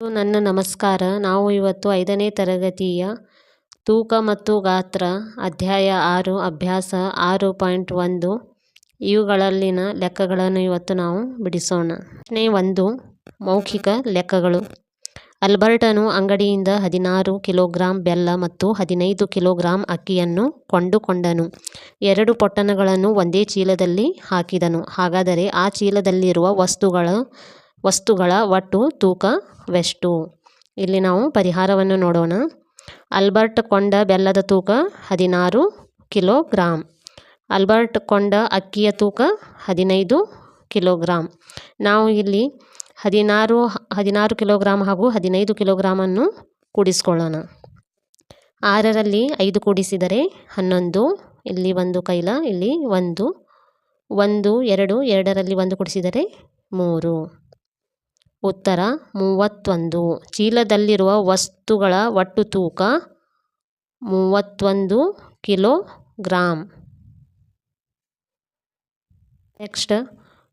ನನ್ನ ನಮಸ್ಕಾರ. ನಾವು ಇವತ್ತು ಐದನೇ ತರಗತಿಯ ತೂಕ ಮತ್ತು ಗಾತ್ರ ಅಧ್ಯಾಯ ಆರು, ಅಭ್ಯಾಸ ಆರು ಪಾಯಿಂಟ್ ಒಂದು. ಇವುಗಳಲ್ಲಿನ ಲೆಕ್ಕಗಳನ್ನು ಇವತ್ತು ನಾವು ಬಿಡಿಸೋಣ. ಪ್ರಶ್ನೆ ಒಂದು, ಮೌಖಿಕ ಲೆಕ್ಕಗಳು. ಅಲ್ಬರ್ಟನು ಅಂಗಡಿಯಿಂದ ಹದಿನಾರು ಕಿಲೋಗ್ರಾಂ ಬೆಲ್ಲ ಮತ್ತು ಹದಿನೈದು ಕಿಲೋಗ್ರಾಂ ಅಕ್ಕಿಯನ್ನು ಕೊಂಡುಕೊಂಡನು. ಎರಡು ಪೊಟ್ಟಣಗಳನ್ನು ಒಂದೇ ಚೀಲದಲ್ಲಿ ಹಾಕಿದನು. ಹಾಗಾದರೆ ಆ ಚೀಲದಲ್ಲಿರುವ ವಸ್ತುಗಳ ವಸ್ತುಗಳ ಒಟ್ಟು ತೂಕವೆಷ್ಟು ಇಲ್ಲಿ ನಾವು ಪರಿಹಾರವನ್ನು ನೋಡೋಣ. ಅಲ್ಬರ್ಟ್ ಕೊಂಡ ಬೆಲ್ಲದ ತೂಕ ಹದಿನಾರು ಕಿಲೋಗ್ರಾಮ್ ಅಲ್ಬರ್ಟ್ ಕೊಂಡ ಅಕ್ಕಿಯ ತೂಕ ಹದಿನೈದು ಕಿಲೋಗ್ರಾಮ್ ನಾವು ಇಲ್ಲಿ ಹದಿನಾರು ಹದಿನಾರು ಕಿಲೋಗ್ರಾಮ್ ಹಾಗೂ ಹದಿನೈದು ಕಿಲೋಗ್ರಾಮನ್ನು ಕೂಡಿಸ್ಕೊಳ್ಳೋಣ. ಆರರಲ್ಲಿ ಐದು ಕೂಡಿಸಿದರೆ ಹನ್ನೊಂದು, ಇಲ್ಲಿ ಒಂದು ಕೈಲ, ಇಲ್ಲಿ ಒಂದು. ಒಂದು, ಎರಡು, ಎರಡರಲ್ಲಿ ಒಂದು ಕೂಡಿಸಿದರೆ ಮೂರು. ಉತ್ತರ ಮೂವತ್ತೊಂದು. ಚೀಲದಲ್ಲಿರುವ ವಸ್ತುಗಳ ಒಟ್ಟು ತೂಕ ಮೂವತ್ತೊಂದು ಕಿಲೋಗ್ರಾಂ. ನೆಕ್ಸ್ಟ್,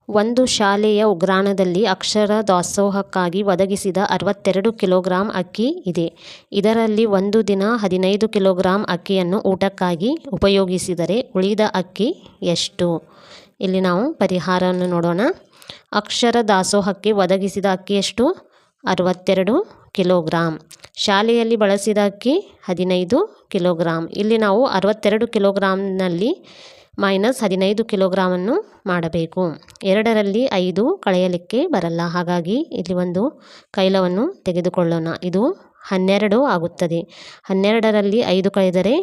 ಒಂದು ಶಾಲೆಯ ಉಗ್ರಾಣದಲ್ಲಿ ಅಕ್ಷರ ದಾಸೋಹಕ್ಕಾಗಿ ಒದಗಿಸಿದ ಅರವತ್ತೆರಡು ಕಿಲೋಗ್ರಾಂ ಅಕ್ಕಿ ಇದೆ. ಇದರಲ್ಲಿ ಒಂದು ದಿನ ಹದಿನೈದು ಕಿಲೋಗ್ರಾಂ ಅಕ್ಕಿಯನ್ನು ಊಟಕ್ಕಾಗಿ ಉಪಯೋಗಿಸಿದರೆ ಉಳಿದ ಅಕ್ಕಿ ಎಷ್ಟು? ಇಲ್ಲಿ ನಾವು ಪರಿಹಾರವನ್ನು ನೋಡೋಣ. ಅಕ್ಷರ ದಾಸೋಹಕ್ಕೆ ಒದಗಿಸಿದ ಅಕ್ಕಿ ಎಷ್ಟು? ಅರವತ್ತೆರಡು ಕಿಲೋಗ್ರಾಂ. ಶಾಲೆಯಲ್ಲಿ ಬಳಸಿದ ಅಕ್ಕಿ ಹದಿನೈದು ಕಿಲೋಗ್ರಾಂ. ಇಲ್ಲಿ ನಾವು ಅರವತ್ತೆರಡು ಕಿಲೋಗ್ರಾಂನಲ್ಲಿ ಮೈನಸ್ ಹದಿನೈದು ಕಿಲೋಗ್ರಾಮನ್ನು ಮಾಡಬೇಕು. ಎರಡರಲ್ಲಿ ಐದು ಕಳೆಯಲಿಕ್ಕೆ ಬರಲ್ಲ. ಹಾಗಾಗಿ ಇಲ್ಲಿ ಒಂದು ಕೈಲವನ್ನು ತೆಗೆದುಕೊಳ್ಳೋಣ. ಇದು ಹನ್ನೆರಡು ಆಗುತ್ತದೆ. ಹನ್ನೆರಡರಲ್ಲಿ ಐದು ಕಳೆದರೆ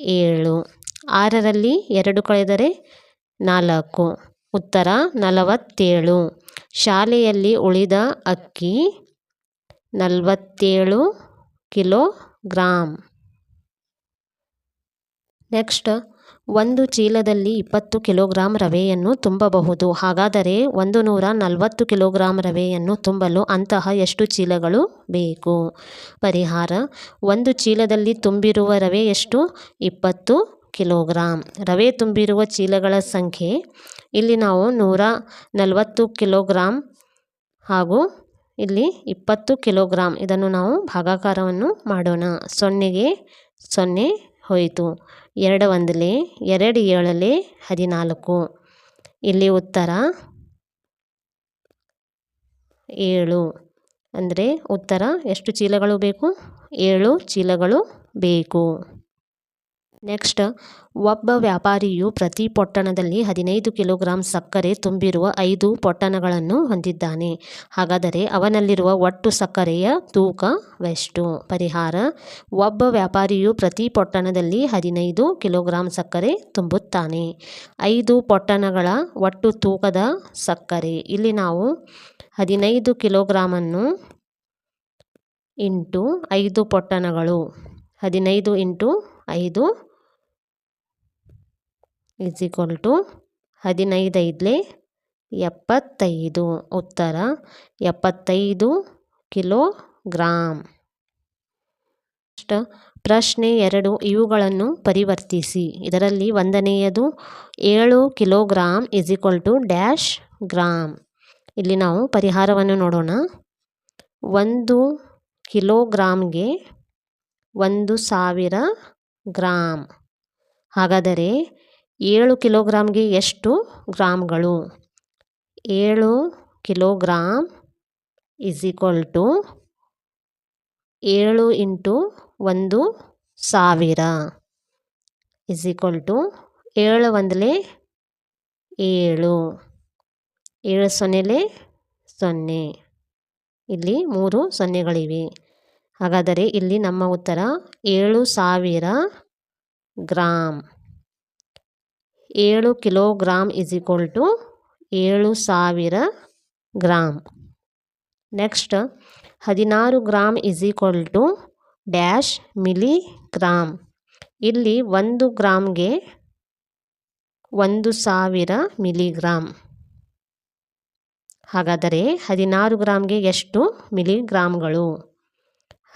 ಏಳು. ಆರರಲ್ಲಿ ಎರಡು ಕಳೆದರೆ ನಾಲ್ಕು. ಉತ್ತರ ನಲವತ್ತೇಳು. ಶಾಲೆಯಲ್ಲಿ ಉಳಿದ ಅಕ್ಕಿ ನಲವತ್ತೇಳು ಕಿಲೋಗ್ರಾಂ. ನೆಕ್ಸ್ಟ್, ಒಂದು ಚೀಲದಲ್ಲಿ ಇಪ್ಪತ್ತು ಕಿಲೋಗ್ರಾಂ ರವೆಯನ್ನು ತುಂಬಬಹುದು. ಹಾಗಾದರೆ ಒಂದು ನೂರ ನಲವತ್ತು ಕಿಲೋಗ್ರಾಂ ರವೆಯನ್ನು ತುಂಬಲು ಅಂತಹ ಎಷ್ಟು ಚೀಲಗಳು ಬೇಕು? ಪರಿಹಾರ, ಒಂದು ಚೀಲದಲ್ಲಿ ತುಂಬಿರುವ ರವೆ ಎಷ್ಟು? ಇಪ್ಪತ್ತು ಕಿಲೋಗ್ರಾಂ. ರವೆ ತುಂಬಿರುವ ಚೀಲಗಳ ಸಂಖ್ಯೆ, ಇಲ್ಲಿ ನಾವು ನೂರ ನಲವತ್ತು ಕಿಲೋಗ್ರಾಮ್ ಹಾಗೂ ಇಲ್ಲಿ ಇಪ್ಪತ್ತು ಕಿಲೋಗ್ರಾಮ್ ಇದನ್ನು ನಾವು ಭಾಗಾಕಾರವನ್ನು ಮಾಡೋಣ. ಸೊನ್ನೆಗೆ ಸೊನ್ನೆ ಹೋಯಿತು. ಎರಡು ಒಂದಲೆ, ಎರಡು ಏಳಲೆ ಹದಿನಾಲ್ಕು. ಇಲ್ಲಿ ಉತ್ತರ ಏಳು. ಅಂದರೆ ಉತ್ತರ ಎಷ್ಟು ಚೀಲಗಳು ಬೇಕು? ಏಳು ಚೀಲಗಳು ಬೇಕು. ನೆಕ್ಸ್ಟ್ ಒಬ್ಬ ವ್ಯಾಪಾರಿಯು ಪ್ರತಿ ಪೊಟ್ಟಣದಲ್ಲಿ ಹದಿನೈದು ಕಿಲೋಗ್ರಾಂ ಸಕ್ಕರೆ ತುಂಬಿರುವ ಐದು ಪೊಟ್ಟಣಗಳನ್ನು ಹೊಂದಿದ್ದಾನೆ. ಹಾಗಾದರೆ ಅವನಲ್ಲಿರುವ ಒಟ್ಟು ಸಕ್ಕರೆಯ ತೂಕ ತೂಕವೆಷ್ಟು ಪರಿಹಾರ, ಒಬ್ಬ ವ್ಯಾಪಾರಿಯು ಪ್ರತಿ ಪೊಟ್ಟಣದಲ್ಲಿ ಹದಿನೈದು ಕಿಲೋಗ್ರಾಂ ಸಕ್ಕರೆ ತುಂಬುತ್ತಾನೆ. ಐದು ಪೊಟ್ಟಣಗಳ ಒಟ್ಟು ತೂಕದ ಸಕ್ಕರೆ. ಇಲ್ಲಿ ನಾವು ಹದಿನೈದು ಕಿಲೋಗ್ರಾಮನ್ನು ಇಂಟು ಐದು ಪೊಟ್ಟಣಗಳು. ಹದಿನೈದು ಇಂಟು ಐದು ಇಸ್ ಈಕ್ವಲ್ ಟು ಹದಿನೈದೈದಲೇ ಎಪ್ಪತ್ತೈದು. ಉತ್ತರ, ಎಪ್ಪತ್ತೈದು ಕಿಲೋಗ್ರಾಮ್ ಪ್ರಶ್ನೆ ಎರಡು, ಇವುಗಳನ್ನು ಪರಿವರ್ತಿಸಿ. ಇದರಲ್ಲಿ ಒಂದನೆಯದು ಏಳು kilogram is to dash gram ಇಲ್ಲಿ ನಾವು ಪರಿಹಾರವನ್ನು ನೋಡೋಣ. ಒಂದು ಕಿಲೋಗ್ರಾಮ್ಗೆ ಒಂದು ಸಾವಿರ ಗ್ರಾಮ್ ಹಾಗಾದರೆ ಏಳು ಕಿಲೋಗ್ರಾಮ್ಗೆ ಎಷ್ಟು ಗ್ರಾಮ್ಗಳು ಏಳು ಕಿಲೋಗ್ರಾಮ್ ಇಸ್ ಈಕ್ವಲ್ ಟು ಏಳು ಇಂಟು ಒಂದು ಸಾವಿರ. ಇಸ್ ಈಕ್ವಲ್ ಟು ಏಳು ಒಂದಲೇ ಏಳು. ಏಳು ಸೊನ್ನೆಲೆ ಸೊನ್ನೆ. ಇಲ್ಲಿ ಮೂರು ಸೊನ್ನೆಗಳಿವೆ. ಹಾಗಾದರೆ ಇಲ್ಲಿ ನಮ್ಮ ಉತ್ತರ ಏಳು ಸಾವಿರ ಗ್ರಾಮ್ ಏಳು ಕಿಲೋಗ್ರಾಮ್ ಇಸ್ ಈಕ್ವಲ್ ಟು ಏಳು ಸಾವಿರ ಗ್ರಾಮ್ ನೆಕ್ಸ್ಟ್ ಹದಿನಾರು gram is equal to dash milligram ಇಲ್ಲಿ ಒಂದು ಗ್ರಾಮ್ಗೆ ಒಂದು ಸಾವಿರ ಮಿಲಿಗ್ರಾಮ್ ಹಾಗಾದರೆ ಹದಿನಾರು ಗ್ರಾಮ್ಗೆ ಎಷ್ಟು ಮಿಲಿಗ್ರಾಮ್ಗಳು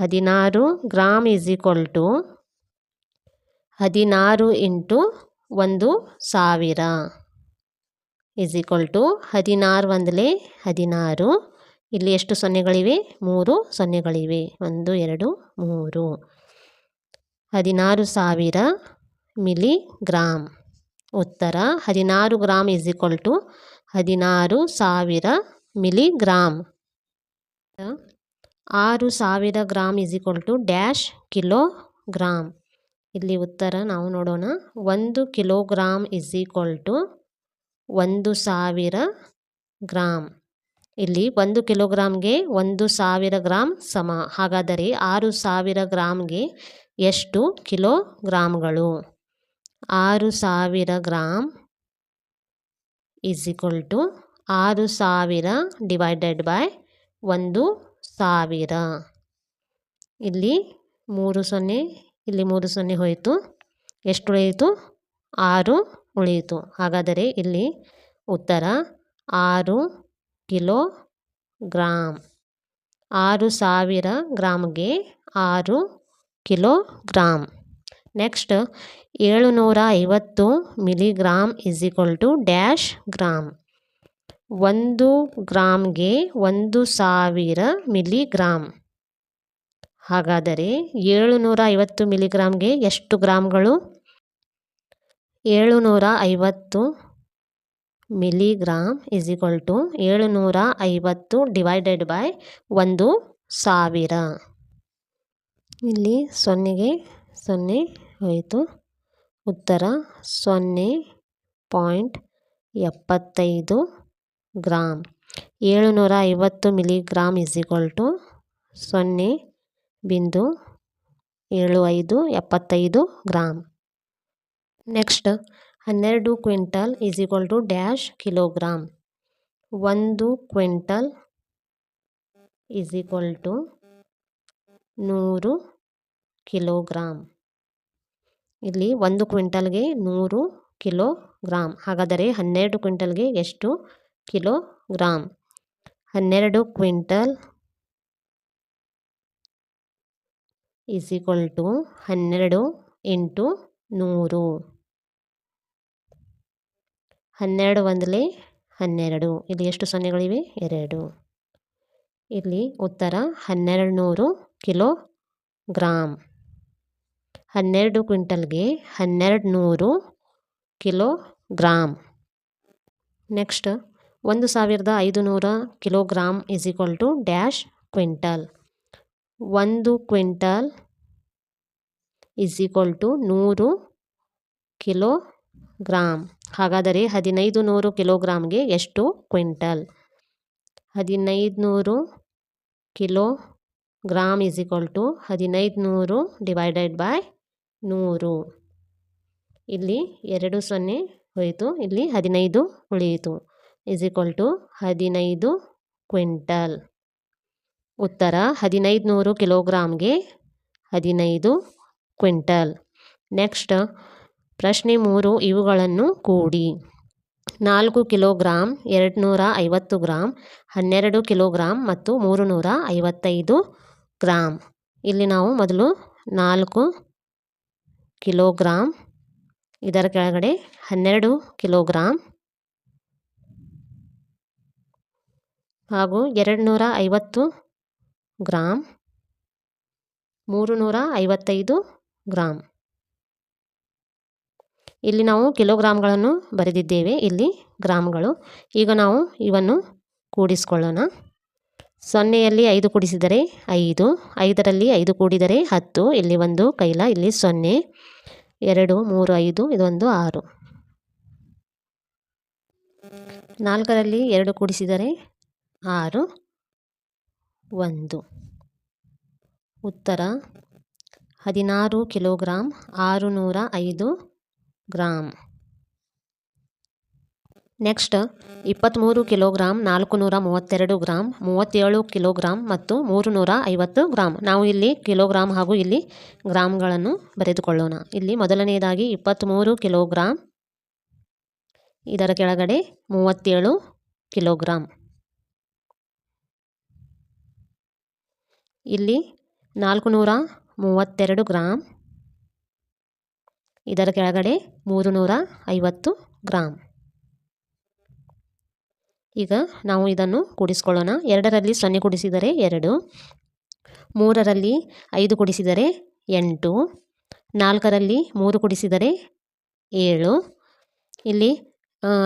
ಹದಿನಾರು ಗ್ರಾಮ್ ಇಸ್ ಈಕ್ವಲ್ ಟು ಹದಿನಾರು ಇಂಟು ಒಂದು ಸಾವಿರ. ಇಸ್ ಈಕ್ವಲ್ ಟು ಹದಿನಾರು ಒಂದಲೇ ಹದಿನಾರು. ಇಲ್ಲಿ ಎಷ್ಟು ಸೊನ್ನೆಗಳಿವೆ? ಮೂರು ಸೊನ್ನೆಗಳಿವೆ. ಒಂದು, ಎರಡು, ಮೂರು. ಹದಿನಾರು ಸಾವಿರ ಮಿಲಿ ಗ್ರಾಮ್ ಉತ್ತರ, ಹದಿನಾರು ಗ್ರಾಮ್ ಇಸ್ ಈಕ್ವಲ್ ಟು ಹದಿನಾರು ಸಾವಿರ ಮಿಲಿಗ್ರಾಮ್ ಆರು ಸಾವಿರ gram is equal to dash kilo gram ಇಲ್ಲಿ ಉತ್ತರ ನಾವು ನೋಡೋಣ. ಒಂದು ಕಿಲೋಗ್ರಾಮ್ ಇಸ್ ಈಕ್ವಲ್ ಟು ಒಂದು ಸಾವಿರ ಗ್ರಾಮ್ ಇಲ್ಲಿ ಒಂದು ಕಿಲೋಗ್ರಾಮ್ಗೆ ಒಂದು ಸಾವಿರ ಗ್ರಾಮ್ ಸಮ. ಹಾಗಾದರೆ ಆರು ಸಾವಿರ ಗ್ರಾಮ್ಗೆ ಎಷ್ಟು ಕಿಲೋಗ್ರಾಮ್ಗಳು ಆರು ಸಾವಿರ ಗ್ರಾಮ್ ಈಸ್ ಈಕ್ವಲ್ ಟು ಆರು ಸಾವಿರ ಡಿವೈಡೆಡ್ ಬೈ ಒಂದು ಸಾವಿರ. ಇಲ್ಲಿ ಮೂರು ಸೊನ್ನೆ ಇಲ್ಲಿ ಮೂರು ಸೊನ್ನೆ ಹೋಯಿತು. ಎಷ್ಟು ಉಳಿಯಿತು? ಆರು ಉಳಿಯಿತು. ಹಾಗಾದರೆ ಇಲ್ಲಿ ಉತ್ತರ ಆರು ಕಿಲೋ ಗ್ರಾಮ್ ಆರು ಸಾವಿರ ಗ್ರಾಮ್ಗೆ ಆರು ಕಿಲೋ ಗ್ರಾಮ್ ನೆಕ್ಸ್ಟ್ ಏಳುನೂರ ಐವತ್ತು milligram is equal to dash gram ಒಂದು ಗ್ರಾಮ್ಗೆ ಒಂದು ಸಾವಿರ ಮಿಲಿಗ್ರಾಮ್ ಹಾಗಾದರೆ ಏಳುನೂರ ಐವತ್ತು ಮಿಲಿಗ್ರಾಮ್ಗೆ ಎಷ್ಟು ಗ್ರಾಮ್ಗಳು? ಏಳುನೂರ ಐವತ್ತು ಮಿಲಿಗ್ರಾಮ್ ಇಸ್ ಈಕ್ವಲ್ ಟು ಏಳುನೂರ ಐವತ್ತು ಡಿವೈಡೆಡ್ ಬೈ ಒಂದು ಸಾವಿರ. ಇಲ್ಲಿ ಸೊನ್ನೆಗೆ ಸೊನ್ನೆ ಹೋಯಿತು. ಉತ್ತರ ಸೊನ್ನೆ ಪಾಯಿಂಟ್ ಎಪ್ಪತ್ತೈದು ಗ್ರಾಮ್. ಏಳುನೂರ ಐವತ್ತು ಮಿಲಿಗ್ರಾಮ್ ಇಸ್ ಈಕ್ವಲ್ ಟು ಸೊನ್ನೆ ಬಿಂದು ಏಳು ಐದು ಎಪ್ಪತ್ತೈದು ಗ್ರಾಮ್ ನೆಕ್ಸ್ಟ್ ಹನ್ನೆರಡು quintal is equal to dash kilogram ಒಂದು ಕ್ವಿಂಟಲ್ ಈಸ್ ಈಕ್ವಲ್ ಟು ನೂರು ಕಿಲೋಗ್ರಾಮ್ ಇಲ್ಲಿ ಒಂದು ಕ್ವಿಂಟಲ್ಗೆ ನೂರು ಕಿಲೋಗ್ರಾಮ್ ಹಾಗಾದರೆ ಹನ್ನೆರಡು ಕ್ವಿಂಟಲ್ಗೆ ಎಷ್ಟು ಕಿಲೋಗ್ರಾಮ್ ಹನ್ನೆರಡು ಕ್ವಿಂಟಲ್ ಈಸ್ ಈಕ್ವಲ್ ಟು ಹನ್ನೆರಡು ಇಂಟು ನೂರು. ಹನ್ನೆರಡು ಒಂದಲೇ ಹನ್ನೆರಡು. ಇಲ್ಲಿ ಎಷ್ಟು ಸೊನ್ನೆಗಳಿವೆ? ಎರಡು. ಇಲ್ಲಿ ಉತ್ತರ ಹನ್ನೆರಡು ನೂರು ಕಿಲೋ ಗ್ರಾಮ್ ಹನ್ನೆರಡು ಕ್ವಿಂಟಲ್ಗೆ ಹನ್ನೆರಡು ನೂರು ಕಿಲೋ ಗ್ರಾಮ್ ನೆಕ್ಸ್ಟ್ ಒಂದು ಸಾವಿರದ ಐದು ನೂರ kilogram equal to dash quintal. ಒಂದು ಕ್ವಿಂಟಲ್ ಇಸ್ ಈಕ್ವಲ್ ಟು ನೂರು ಕಿಲೋ ಗ್ರಾಮ್ ಹಾಗಾದರೆ ಹದಿನೈದು ನೂರು ಕಿಲೋಗ್ರಾಮ್ಗೆ ಎಷ್ಟು ಕ್ವಿಂಟಲ್? ಹದಿನೈದು ನೂರು kilo gram is equal to ಹದಿನೈದು ನೂರು. ಡಿವೈಡೆಡ್ ಬೈ ನೂರು ಇಲ್ಲಿ ಎರಡು ಸೊನ್ನೆ ಹೋಯಿತು, ಇಲ್ಲಿ ಹದಿನೈದು ಉಳಿಯಿತು. ಇಸ್ ಈಕ್ವಲ್ ಟು ಹದಿನೈದು ಕ್ವಿಂಟಲ್. ಉತ್ತರ ಹದಿನೈದು ನೂರು ಕಿಲೋಗ್ರಾಮ್ಗೆ ಹದಿನೈದು ಕ್ವಿಂಟಲ್. ನೆಕ್ಸ್ಟ್, ಪ್ರಶ್ನೆ ಮೂರು, ಇವುಗಳನ್ನು ಕೂಡಿ. ನಾಲ್ಕು ಕಿಲೋಗ್ರಾಮ್ ಎರಡು ನೂರ ಐವತ್ತು ಗ್ರಾಮ್ ಹನ್ನೆರಡು ಕಿಲೋಗ್ರಾಮ್ ಮತ್ತು ಮೂರು ನೂರ ಐವತ್ತೈದು ಗ್ರಾಮ್ ಇಲ್ಲಿ ನಾವು ಮೊದಲು ನಾಲ್ಕು ಕಿಲೋಗ್ರಾಮ್ ಇದರ ಕೆಳಗಡೆ ಹನ್ನೆರಡು ಕಿಲೋಗ್ರಾಮ್ ಹಾಗೂ ಎರಡು ನೂರ ಐವತ್ತು ಗ್ರಾಮ್ ಮೂರು ನೂರ ಐವತ್ತೈದು ಗ್ರಾಮ್ ಇಲ್ಲಿ ನಾವು ಕಿಲೋಗ್ರಾಮ್ಗಳನ್ನು ಬರೆದಿದ್ದೇವೆ. ಇಲ್ಲಿ ಗ್ರಾಮ್ಗಳು ಈಗ ನಾವು ಇವನ್ನು ಕೂಡಿಸ್ಕೊಳ್ಳೋಣ. ಸೊನ್ನೆಯಲ್ಲಿ ಐದು ಕೂಡಿಸಿದರೆ ಐದು, ಐದರಲ್ಲಿ ಐದು ಕೂಡಿದರೆ ಹತ್ತು, ಇಲ್ಲಿ ಒಂದು ಕೈಲ, ಇಲ್ಲಿ ಸೊನ್ನೆ, ಎರಡು, ಮೂರು, ಐದು, ಇದೊಂದು ಆರು. ನಾಲ್ಕರಲ್ಲಿ ಎರಡು ಕೂಡಿಸಿದರೆ ಆರು ಒಂದು. ಉತ್ತರ, ಹದಿನಾರು ಕಿಲೋಗ್ರಾಮ್ ಆರು ನೂರ ಐದು ಗ್ರಾಮ್ ನೆಕ್ಸ್ಟ್ ಇಪ್ಪತ್ತ್ಮೂರು ಕಿಲೋಗ್ರಾಮ್ ನಾಲ್ಕು ನೂರ ಮೂವತ್ತೆರಡು ಗ್ರಾಮ್ ಮೂವತ್ತೇಳು ಕಿಲೋಗ್ರಾಮ್ ಮತ್ತು ಮೂರು ನೂರ ಐವತ್ತು ಗ್ರಾಮ್ ನಾವು ಇಲ್ಲಿ ಕಿಲೋಗ್ರಾಮ್ ಹಾಗೂ ಇಲ್ಲಿ ಗ್ರಾಮ್ಗಳನ್ನು ಬರೆದುಕೊಳ್ಳೋಣ. ಇಲ್ಲಿ ಮೊದಲನೆಯದಾಗಿ ಇಪ್ಪತ್ತ್ಮೂರು ಕಿಲೋಗ್ರಾಮ್ ಇದರ ಕೆಳಗಡೆ ಮೂವತ್ತೇಳು ಕಿಲೋಗ್ರಾಮ್ ಇಲ್ಲಿ ನಾಲ್ಕು ನೂರ ಮೂವತ್ತೆರಡು ಗ್ರಾಮ್ ಇದರ ಕೆಳಗಡೆ ಮೂರು ನೂರ ಐವತ್ತು ಗ್ರಾಮ್ ಈಗ ನಾವು ಇದನ್ನು ಕೂಡಿಸ್ಕೊಳ್ಳೋಣ. ಎರಡರಲ್ಲಿ ಸೊನ್ನೆ ಕೂಡಿಸಿದರೆ ಎರಡು, ಮೂರರಲ್ಲಿ ಐದು ಕೂಡಿಸಿದರೆ ಎಂಟು, ನಾಲ್ಕರಲ್ಲಿ ಮೂರು ಕೂಡಿಸಿದರೆ ಏಳು. ಇಲ್ಲಿ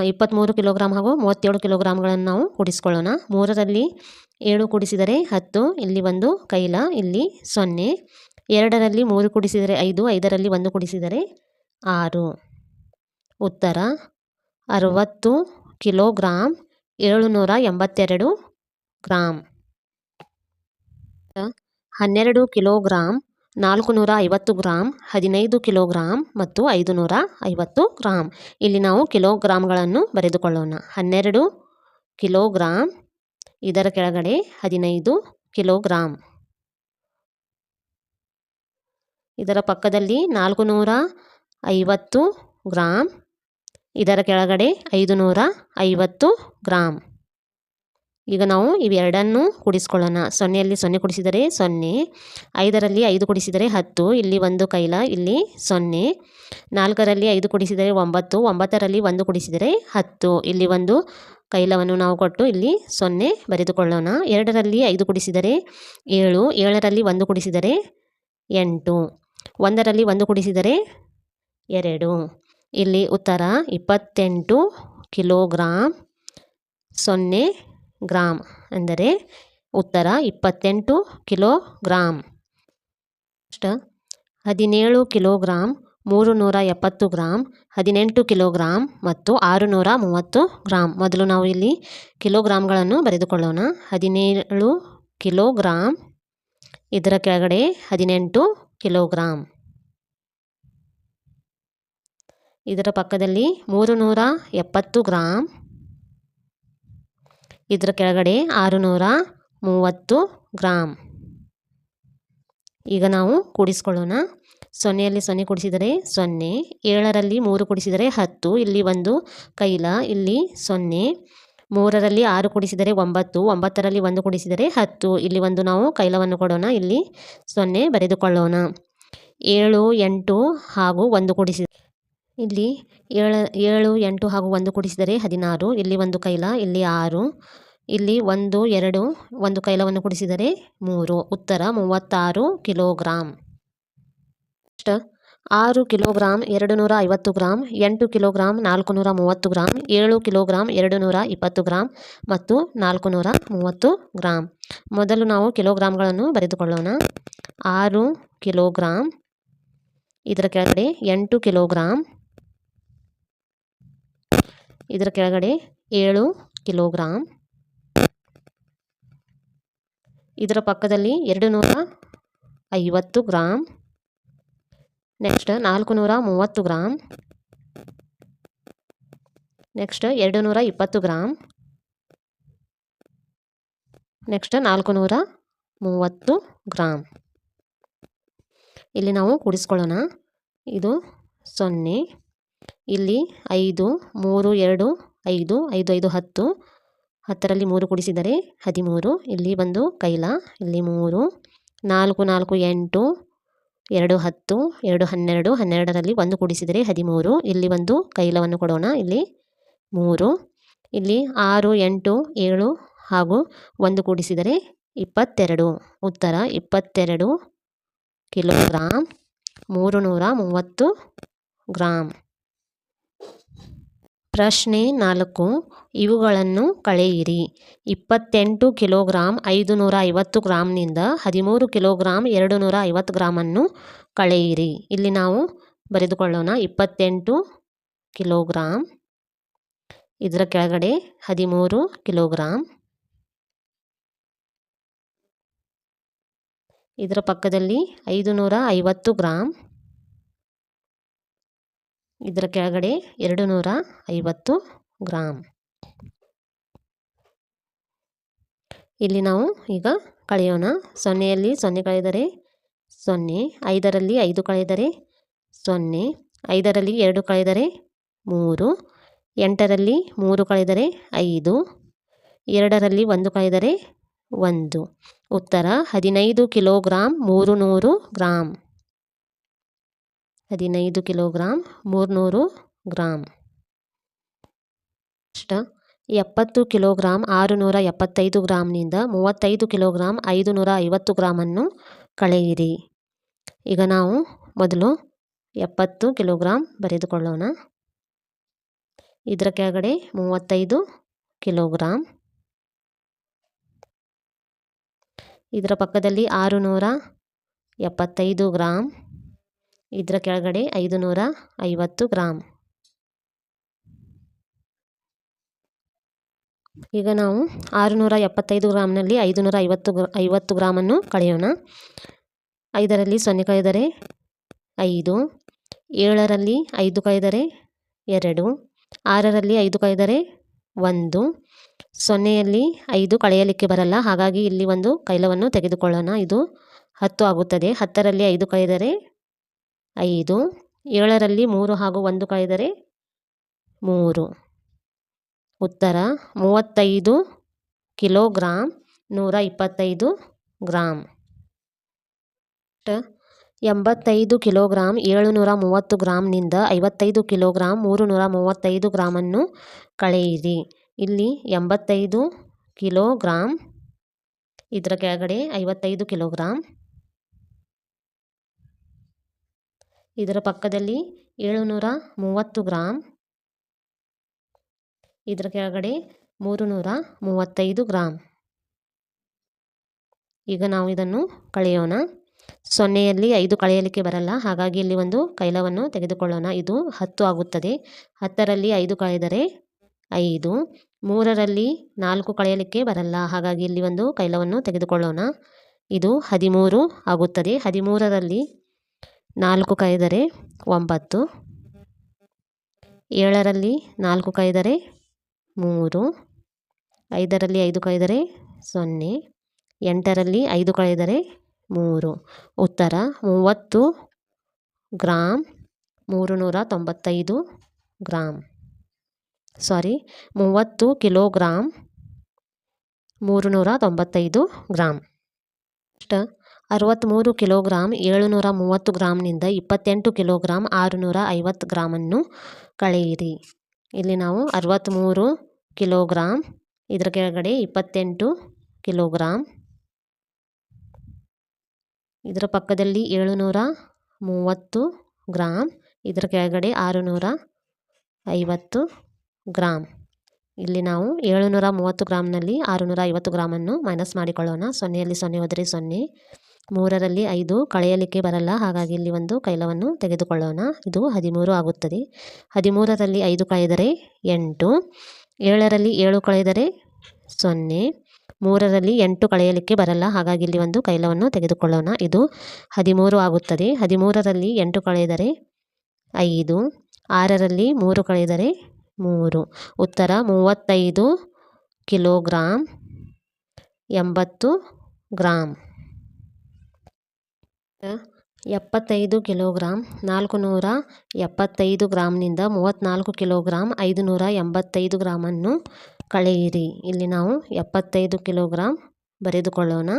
ಇಪ್ಪತ್ತ್ಮೂರು ಕಿಲೋಗ್ರಾಮ್ ಹಾಗೂ ಮೂವತ್ತೇಳು ಕಿಲೋಗ್ರಾಮ್ಗಳನ್ನು ನಾವು ಕೂಡಿಸ್ಕೊಳ್ಳೋಣ. ಮೂರರಲ್ಲಿ ಏಳು ಕೂಡಿಸಿದರೆ ಹತ್ತು, ಇಲ್ಲಿ ಒಂದು ಕೈಲ, ಇಲ್ಲಿ ಸೊನ್ನೆ. ಎರಡರಲ್ಲಿ ಮೂರು ಕೂಡಿಸಿದರೆ ಐದು, ಐದರಲ್ಲಿ ಒಂದು ಕೂಡಿಸಿದರೆ ಆರು. ಉತ್ತರ, ಅರವತ್ತು ಕಿಲೋಗ್ರಾಮ್ ಏಳುನೂರ ಎಂಬತ್ತೆರಡು ಗ್ರಾಮ್ ಹನ್ನೆರಡು ಕಿಲೋಗ್ರಾಮ್ ನಾಲ್ಕು ನೂರ ಐವತ್ತು ಗ್ರಾಮ್ ಹದಿನೈದು ಕಿಲೋಗ್ರಾಮ್ ಮತ್ತು ಐದು ನೂರ ಐವತ್ತು ಗ್ರಾಮ್ ಇಲ್ಲಿ ನಾವು ಕಿಲೋಗ್ರಾಮ್ಗಳನ್ನು ಬರೆದುಕೊಳ್ಳೋಣ. ಹನ್ನೆರಡು ಕಿಲೋಗ್ರಾಮ್ ಇದರ ಕೆಳಗಡೆ ಹದಿನೈದು ಕಿಲೋಗ್ರಾಮ್ ಇದರ ಪಕ್ಕದಲ್ಲಿ ನಾಲ್ಕು ನೂರ ಐವತ್ತು ಗ್ರಾಮ್ ಇದರ ಕೆಳಗಡೆ ಐದು ನೂರ ಐವತ್ತು ಗ್ರಾಮ್ ಈಗ ನಾವು ಇವೆರಡನ್ನು ಕೂಡಿಸ್ಕೊಳ್ಳೋಣ. ಸೊನ್ನೆಯಲ್ಲಿ ಸೊನ್ನೆ ಕೂಡಿಸಿದರೆ ಸೊನ್ನೆ, ಐದರಲ್ಲಿ ಐದು ಕೂಡಿಸಿದರೆ ಹತ್ತು, ಇಲ್ಲಿ ಒಂದು ಕೈಲ, ಇಲ್ಲಿ ಸೊನ್ನೆ. ನಾಲ್ಕರಲ್ಲಿ ಐದು ಕೂಡಿಸಿದರೆ ಒಂಬತ್ತು, ಒಂಬತ್ತರಲ್ಲಿ ಒಂದು ಕೂಡಿಸಿದರೆ ಹತ್ತು. ಇಲ್ಲಿ ಒಂದು ಕೈಲವನ್ನು ನಾವು ಕೊಟ್ಟು ಇಲ್ಲಿ ಸೊನ್ನೆ ಬರೆದುಕೊಳ್ಳೋಣ. ಎರಡರಲ್ಲಿ ಐದು ಕೂಡಿಸಿದರೆ ಏಳು, ಏಳರಲ್ಲಿ ಒಂದು ಕೂಡಿಸಿದರೆ ಎಂಟು, ಒಂದರಲ್ಲಿ ಒಂದು ಕೂಡಿಸಿದರೆ ಎರಡು. ಇಲ್ಲಿ ಉತ್ತರ, ಇಪ್ಪತ್ತೆಂಟು ಕಿಲೋಗ್ರಾಮ್ ಸೊನ್ನೆ ಗ್ರಾಮ್ ಅಂದರೆ ಉತ್ತರ ಇಪ್ಪತ್ತೆಂಟು ಕಿಲೋಗ್ರಾಮ್ ಅಷ್ಟ ಹದಿನೇಳು ಕಿಲೋಗ್ರಾಮ್ ಮೂರು ನೂರ ಎಪ್ಪತ್ತು ಗ್ರಾಮ್ ಹದಿನೆಂಟು ಕಿಲೋಗ್ರಾಮ್ ಮತ್ತು ಆರು ನೂರ ಮೂವತ್ತು ಗ್ರಾಮ್ ಮೊದಲು ನಾವು ಇಲ್ಲಿ ಕಿಲೋಗ್ರಾಮ್ಗಳನ್ನು ಬರೆದುಕೊಳ್ಳೋಣ. ಹದಿನೇಳು ಕಿಲೋಗ್ರಾಮ್ ಇದರ ಕೆಳಗಡೆ ಹದಿನೆಂಟು ಕಿಲೋಗ್ರಾಮ್ ಇದರ ಪಕ್ಕದಲ್ಲಿ ಮೂರು ನೂರ ಎಪ್ಪತ್ತು ಗ್ರಾಮ್ ಇದರ ಕೆಳಗಡೆ ಆರುನೂರ ಮೂವತ್ತು ಗ್ರಾಮ್ ಈಗ ನಾವು ಕೂಡಿಸ್ಕೊಳ್ಳೋಣ. ಸೊನ್ನೆಯಲ್ಲಿ ಸೊನ್ನೆ ಕೂಡಿಸಿದರೆ ಸೊನ್ನೆ, ಏಳರಲ್ಲಿ ಮೂರು ಕೂಡಿಸಿದರೆ ಹತ್ತು, ಇಲ್ಲಿ ಒಂದು ಕೈಲ, ಇಲ್ಲಿ ಸೊನ್ನೆ, ಮೂರರಲ್ಲಿ ಆರು ಕೂಡಿಸಿದರೆ ಒಂಬತ್ತು, ಒಂಬತ್ತರಲ್ಲಿ ಒಂದು ಕೂಡಿಸಿದರೆ ಹತ್ತು, ಇಲ್ಲಿ ಒಂದು ನಾವು ಕೈಲವನ್ನು ಕೊಡೋಣ, ಇಲ್ಲಿ ಸೊನ್ನೆ ಬರೆದುಕೊಳ್ಳೋಣ. ಏಳು, ಎಂಟು ಹಾಗೂ ಒಂದು ಕೂಡಿಸಿ ಇಲ್ಲಿ ಏಳು ಏಳು, ಎಂಟು ಹಾಗೂ ಒಂದು ಕೂಡಿಸಿದರೆ ಹದಿನಾರು, ಇಲ್ಲಿ ಒಂದು ಕೈಲ, ಇಲ್ಲಿ ಆರು, ಇಲ್ಲಿ ಒಂದು, ಎರಡು, ಒಂದು ಕೈಲವನ್ನು ಕೂಡಿಸಿದರೆ ಮೂರು. ಉತ್ತರ, ಮೂವತ್ತಾರು ಕಿಲೋಗ್ರಾಮ್ ನೆಕ್ಸ್ಟ್ ಆರು ಕಿಲೋಗ್ರಾಮ್ ಎರಡು ನೂರ ಐವತ್ತು ಗ್ರಾಮ್ ಎಂಟು ಕಿಲೋಗ್ರಾಮ್ ನಾಲ್ಕು ನೂರ ಮೂವತ್ತು ಗ್ರಾಮ್ ಏಳು ಕಿಲೋಗ್ರಾಮ್ ಎರಡು ನೂರ ಇಪ್ಪತ್ತು ಗ್ರಾಮ್ ಮತ್ತು ನಾಲ್ಕು ನೂರ ಮೂವತ್ತು ಗ್ರಾಮ್ ಮೊದಲು ನಾವು ಕಿಲೋಗ್ರಾಮ್ಗಳನ್ನು ಬರೆದುಕೊಳ್ಳೋಣ. ಆರು ಕಿಲೋಗ್ರಾಮ್ ಇದರ ಕೆಳಗಡೆ ಎಂಟು ಕಿಲೋಗ್ರಾಮ್ ಇದರ ಕೆಳಗಡೆ ಏಳು ಕಿಲೋಗ್ರಾಮ್ ಇದರ ಪಕ್ಕದಲ್ಲಿ ಎರಡು ನೂರ ಐವತ್ತು ಗ್ರಾಮ್ ನೆಕ್ಸ್ಟ್ ನಾಲ್ಕು ನೂರ ಮೂವತ್ತು ಗ್ರಾಮ್ ನೆಕ್ಸ್ಟ್ ಎರಡು ನೂರ ಇಪ್ಪತ್ತು ಗ್ರಾಮ್ ನೆಕ್ಸ್ಟ್ ನಾಲ್ಕು ನೂರ ಮೂವತ್ತು ಗ್ರಾಮ್ ಇಲ್ಲಿ ನಾವು ಕೂಡಿಸ್ಕೊಳ್ಳೋಣ. ಇದು ಸೊನ್ನೆ. ಇಲ್ಲಿ ಐದು, ಮೂರು, ಎರಡು, ಐದು ಐದು ಐದು, ಹತ್ತು. ಹತ್ತರಲ್ಲಿ ಮೂರು ಕೂಡಿಸಿದರೆ ಹದಿಮೂರು. ಇಲ್ಲಿ ಬಂದು ಕೈಲ, ಇಲ್ಲಿ ಮೂರು. ನಾಲ್ಕು ನಾಲ್ಕು, ಎಂಟು, ಎರಡು, ಹತ್ತು, ಎರಡು, ಹನ್ನೆರಡು, ಹನ್ನೆರಡರಲ್ಲಿ ಒಂದು ಕೂಡಿಸಿದರೆ ಹದಿಮೂರು. ಇಲ್ಲಿ ಒಂದು ಕೈಲವನ್ನು ಕೊಡೋಣ. ಇಲ್ಲಿ ಮೂರು. ಇಲ್ಲಿ ಆರು, ಎಂಟು, ಏಳು ಹಾಗೂ ಒಂದು ಕೂಡಿಸಿದರೆ ಇಪ್ಪತ್ತೆರಡು. ಉತ್ತರ, ಇಪ್ಪತ್ತೆರಡು ಕಿಲೋಗ್ರಾಮ್ ಮೂರು ನೂರ ಮೂವತ್ತು ಗ್ರಾಮ್ ಪ್ರಶ್ನೆ ನಾಲ್ಕು. ಇವುಗಳನ್ನು ಕಳೆಯಿರಿ. ಇಪ್ಪತ್ತೆಂಟು ಕಿಲೋಗ್ರಾಮ್ ಐದು ನೂರ ಐವತ್ತು ಗ್ರಾಮ್ನಿಂದ ಹದಿಮೂರು ಕಿಲೋಗ್ರಾಮ್ ಎರಡು ನೂರ ಐವತ್ತು ಗ್ರಾಮನ್ನು ಕಳೆಯಿರಿ. ಇಲ್ಲಿ ನಾವು ಬರೆದುಕೊಳ್ಳೋಣ. ಇಪ್ಪತ್ತೆಂಟು ಕಿಲೋಗ್ರಾಮ್ ಇದರ ಕೆಳಗಡೆ ಹದಿಮೂರು ಕಿಲೋಗ್ರಾಮ್ ಇದರ ಪಕ್ಕದಲ್ಲಿ ಐದು ನೂರ ಐವತ್ತು ಗ್ರಾಮ್ ಇದರ ಕೆಳಗಡೆ ಎರಡು ನೂರ ಐವತ್ತು ಗ್ರಾಮ್ ಇಲ್ಲಿ ನಾವು ಈಗ ಕಳೆಯೋಣ. ಸೊನ್ನೆಯಲ್ಲಿ ಸೊನ್ನೆ ಕಳೆದರೆ ಸೊನ್ನೆ, ಐದರಲ್ಲಿ ಐದು ಕಳೆದರೆ ಸೊನ್ನೆ, ಐದರಲ್ಲಿ ಎರಡು ಕಳೆದರೆ ಮೂರು, ಎಂಟರಲ್ಲಿ ಮೂರು ಕಳೆದರೆ ಐದು, ಎರಡರಲ್ಲಿ ಒಂದು ಕಳೆದರೆ ಒಂದು. ಉತ್ತರ, ಹದಿನೈದು ಕಿಲೋಗ್ರಾಮ್ ಮೂರು ನೂರು ಗ್ರಾಮ್ ಹದಿನೈದು ಕಿಲೋಗ್ರಾಮ್ ಮೂರುನೂರು ಗ್ರಾಮ್ ನೆಕ್ಸ್ಟ್ ಎಪ್ಪತ್ತು ಕಿಲೋಗ್ರಾಂ, ಆರುನೂರ ಎಪ್ಪತ್ತೈದು ಗ್ರಾಮ್ನಿಂದ ಮೂವತ್ತೈದು ಕಿಲೋಗ್ರಾಮ್ ಐದು ನೂರ ಐವತ್ತು ಗ್ರಾಮನ್ನು ಕಳೆಯಿರಿ. ಈಗ ನಾವು ಮೊದಲು ಎಪ್ಪತ್ತು ಕಿಲೋಗ್ರಾಮ್ ಬರೆದುಕೊಳ್ಳೋಣ. ಇದರ ಕೆಳಗಡೆ ಮೂವತ್ತೈದು ಕಿಲೋಗ್ರಾಂ. ಇದರ ಪಕ್ಕದಲ್ಲಿ ಆರುನೂರ ಎಪ್ಪತ್ತೈದು ಗ್ರಾಂ. ಇದರ ಕೆಳಗಡೆ ಐದು ನೂರ ಐವತ್ತು ಗ್ರಾಮ್ ಈಗ ನಾವು ಆರುನೂರ ಎಪ್ಪತ್ತೈದು ಗ್ರಾಮ್ನಲ್ಲಿ ಐದು ನೂರ ಐವತ್ತು ಗ್ರ, ಐವತ್ತು ಗ್ರಾಮನ್ನು ಕಳೆಯೋಣ. ಐದರಲ್ಲಿ ಸೊನ್ನೆ ಕಳೆದರೆ ಐದು, ಏಳರಲ್ಲಿ ಐದು ಕಳೆದರೆ ಎರಡು, ಆರರಲ್ಲಿ ಐದು ಕಳೆದರೆ ಒಂದು, ಸೊನ್ನೆಯಲ್ಲಿ ಐದು ಕಳೆಯಲಿಕ್ಕೆ ಬರಲ್ಲ, ಹಾಗಾಗಿ ಇಲ್ಲಿ ಒಂದು ಕೈಲವನ್ನು ತೆಗೆದುಕೊಳ್ಳೋಣ. ಇದು ಹತ್ತು ಆಗುತ್ತದೆ. ಹತ್ತರಲ್ಲಿ ಐದು ಕಳೆದರೆ ಐದು, ಏಳರಲ್ಲಿ ಮೂರು ಹಾಗೂ ಒಂದು ಕಳೆದರೆ ಮೂರು. ಉತ್ತರ, ಮೂವತ್ತೈದು ಕಿಲೋಗ್ರಾಮ್ ನೂರ ಇಪ್ಪತ್ತೈದು ಗ್ರಾಮ್ ಎಂಬತ್ತೈದು ಕಿಲೋಗ್ರಾಮ್ ಏಳು ನೂರ ಮೂವತ್ತು ಗ್ರಾಮ್ನಿಂದ ಐವತ್ತೈದು ಕಿಲೋಗ್ರಾಮ್ ಮೂರು ನೂರ ಮೂವತ್ತೈದು ಗ್ರಾಮನ್ನು ಕಳೆಯಿರಿ. ಇಲ್ಲಿ ಎಂಬತ್ತೈದು ಕಿಲೋಗ್ರಾಮ್ ಇದರ ಕೆಳಗಡೆ ಐವತ್ತೈದು ಕಿಲೋಗ್ರಾಂ ಇದರ ಪಕ್ಕದಲ್ಲಿ ಏಳುನೂರ ಮೂವತ್ತು ಗ್ರಾಮ್ ಇದರ ಕೆಳಗಡೆ ಮೂರು ನೂರ ಮೂವತ್ತೈದು ಗ್ರಾಮ್ ಈಗ ನಾವು ಇದನ್ನು ಕಳೆಯೋಣ. ಸೊನ್ನೆಯಲ್ಲಿ ಐದು ಕಳೆಯಲಿಕ್ಕೆ ಬರಲ್ಲ. ಹಾಗಾಗಿ ಇಲ್ಲಿ ಒಂದು ಕೈಲವನ್ನು ತೆಗೆದುಕೊಳ್ಳೋಣ. ಇದು ಹತ್ತು ಆಗುತ್ತದೆ. ಹತ್ತರಲ್ಲಿ ಐದು ಕಳೆದರೆ ಐದು. ಮೂರರಲ್ಲಿ ನಾಲ್ಕು ಕಳೆಯಲಿಕ್ಕೆ ಬರಲ್ಲ. ಹಾಗಾಗಿ ಇಲ್ಲಿ ಒಂದು ಕೈಲವನ್ನು ತೆಗೆದುಕೊಳ್ಳೋಣ. ಇದು ಹದಿಮೂರು ಆಗುತ್ತದೆ. ಹದಿಮೂರರಲ್ಲಿ ನಾಲ್ಕು ಕೈದರೆ ಒಂಬತ್ತು. ಏಳರಲ್ಲಿ ನಾಲ್ಕು ಕೈದರೆ ಮೂರು. ಐದರಲ್ಲಿ ಐದು ಕೈದರೆ ಸೊನ್ನೆ. ಎಂಟರಲ್ಲಿ ಐದು ಕೈದರೆ ಮೂರು. ಉತ್ತರ, ಮೂವತ್ತು ಗ್ರಾಮ್ ಮೂರು ನೂರ ತೊಂಬತ್ತೈದು ಗ್ರಾಮ್ ಸಾರಿ, ಮೂವತ್ತು ಕಿಲೋಗ್ರಾಮ್ ಮೂರು ನೂರ ತೊಂಬತ್ತೈದು ಗ್ರಾಮ್ ನೆಕ್ಸ್ಟ್ ಅರವತ್ತ್ಮೂರು ಕಿಲೋಗ್ರಾಮ್ ಏಳುನೂರ ಮೂವತ್ತು ಗ್ರಾಮ್ನಿಂದ ಇಪ್ಪತ್ತೆಂಟು ಕಿಲೋಗ್ರಾಂ ಆರುನೂರ ಐವತ್ತು ಗ್ರಾಮನ್ನು ಕಳೆಯಿರಿ. ಇಲ್ಲಿ ನಾವು ಅರವತ್ತ್ಮೂರು ಕಿಲೋಗ್ರಾಮ್ ಇದರ ಕೆಳಗಡೆ ಇಪ್ಪತ್ತೆಂಟು ಕಿಲೋಗ್ರಾಂ, ಇದರ ಪಕ್ಕದಲ್ಲಿ ಏಳುನೂರ ಮೂವತ್ತು ಗ್ರಾಂ, ಇದರ ಕೆಳಗಡೆ ಆರುನೂರ ಐವತ್ತು ಗ್ರಾಂ. ಇಲ್ಲಿ ನಾವು ಏಳುನೂರ ಮೂವತ್ತು ಗ್ರಾಮ್ನಲ್ಲಿ ಆರುನೂರ ಐವತ್ತು ಗ್ರಾಮನ್ನು ಮೈನಸ್ ಮಾಡಿಕೊಳ್ಳೋಣ. ಸೊನ್ನೆಯಲ್ಲಿ ಸೊನ್ನೆ ಹೋದರೆ ಸೊನ್ನೆ. ಮೂರರಲ್ಲಿ ಐದು ಕಳೆಯಲಿಕ್ಕೆ ಬರಲ್ಲ. ಹಾಗಾಗಿ ಇಲ್ಲಿ ಒಂದು ಕೈಲವನ್ನು ತೆಗೆದುಕೊಳ್ಳೋಣ. ಇದು ಹದಿಮೂರು ಆಗುತ್ತದೆ. ಹದಿಮೂರರಲ್ಲಿ ಐದು ಕಳೆದರೆ ಎಂಟು, ಏಳರಲ್ಲಿ ಏಳು ಕಳೆದರೆ ಸೊನ್ನೆ, ಮೂರರಲ್ಲಿ ಎಂಟು ಕಳೆಯಲಿಕ್ಕೆ ಬರಲ್ಲ. ಹಾಗಾಗಿ ಇಲ್ಲಿ ಒಂದು ಕೈಲವನ್ನು ತೆಗೆದುಕೊಳ್ಳೋಣ. ಇದು ಹದಿಮೂರು ಆಗುತ್ತದೆ. ಹದಿಮೂರರಲ್ಲಿ ಎಂಟು ಕಳೆದರೆ ಐದು, ಆರರಲ್ಲಿ ಮೂರು ಕಳೆದರೆ ಮೂರು. ಉತ್ತರ, ಮೂವತ್ತೈದು ಕಿಲೋಗ್ರಾಮ್ ಎಂಬತ್ತು ಗ್ರಾಂ. ಎಪ್ಪತ್ತೈದು ಕಿಲೋಗ್ರಾಮ್ ನಾಲ್ಕು ನೂರ ಎಪ್ಪತ್ತೈದು ಗ್ರಾಮ್ನಿಂದ ಮೂವತ್ತ್ನಾಲ್ಕು ಕಿಲೋಗ್ರಾಮ್ ಐದು ನೂರ ಎಂಬತ್ತೈದು ಗ್ರಾಮನ್ನು ಕಳೆಯಿರಿ. ಇಲ್ಲಿ ನಾವು ಎಪ್ಪತ್ತೈದು ಕಿಲೋಗ್ರಾಮ್ ಬರೆದುಕೊಳ್ಳೋಣ.